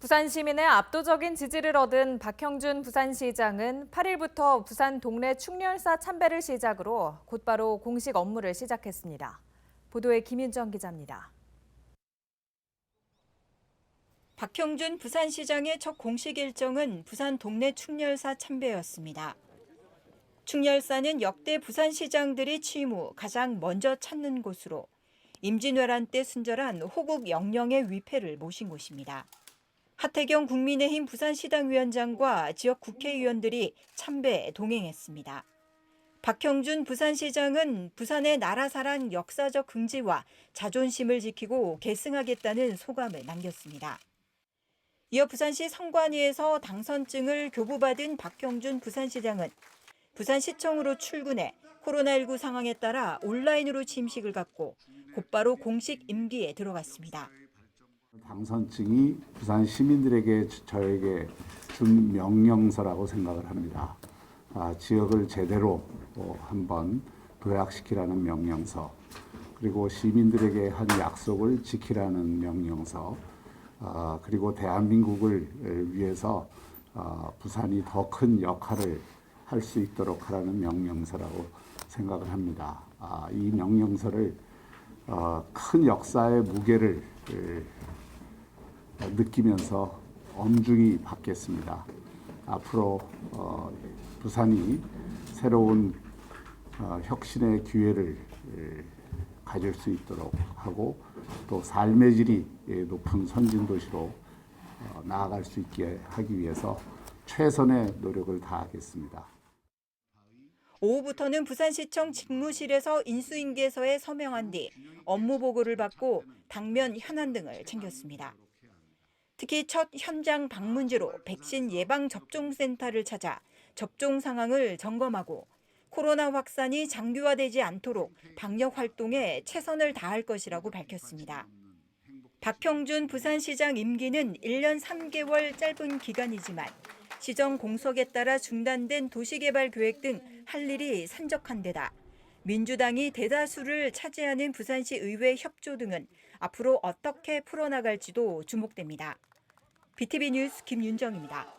부산 시민의 압도적인 지지를 얻은 박형준 부산시장은 8일부터 부산 동래 축렬사 참배를 시작으로 곧바로 공식 업무를 시작했습니다. 보도에 김윤정 기자입니다. 박형준 부산시장의 첫 공식 일정은 부산 동네 축렬사 참배였습니다. 축렬사는 역대 부산시장들이 취임 후 가장 먼저 찾는 곳으로 임진왜란 때 순절한 호국 영령의 위패를 모신 곳입니다. 하태경 국민의힘 부산시당 위원장과 지역 국회의원들이 참배에 동행했습니다. 박형준 부산시장은 부산의 나라사랑 역사적 긍지와 자존심을 지키고 계승하겠다는 소감을 남겼습니다. 이어 부산시 성관위에서 당선증을 교부받은 박형준 부산시장은 부산시청으로 출근해 코로나19 상황에 따라 온라인으로 침식을 갖고 곧바로 공식 임기에 들어갔습니다. 당선증이 부산 시민들에게 저에게 준 명령서라고 생각을 합니다. 아, 지역을 제대로 어, 한번 도약시키라는 명령서, 그리고 시민들에게 한 약속을 지키라는 명령서, 아, 그리고 대한민국을 위해서 아, 부산이 더 큰 역할을 할 수 있도록 하라는 명령서라고 생각을 합니다. 아, 이 명령서를 어, 큰 역사의 무게를 에, 느끼면서 엄중히 받겠습니다. 앞으로 어, 부산이 새로운 어, 혁신의 기회를 에, 가질 수 있도록 하고 또 삶의 질이 예, 높은 선진 도시로 어, 나아갈 수 있게 하기 위해서 최선의 노력을 다하겠습니다. 오후부터는 부산시청 직무실에서 인수인계서에 서명한 뒤 업무 보고를 받고 당면 현안 등을 챙겼습니다. 특히 첫 현장 방문지로 백신 예방 접종센터를 찾아 접종 상황을 점검하고 코로나 확산이 장기화되지 않도록 방역 활동에 최선을 다할 것이라고 밝혔습니다. 박형준 부산시장 임기는 1년 3개월 짧은 기간이지만 시정 공석에 따라 중단된 도시개발 계획 등 할 일이 산적한 데다 민주당이 대다수를 차지하는 부산시 의회 협조 등은 앞으로 어떻게 풀어나갈지도 주목됩니다. BTV 뉴스 김윤정입니다.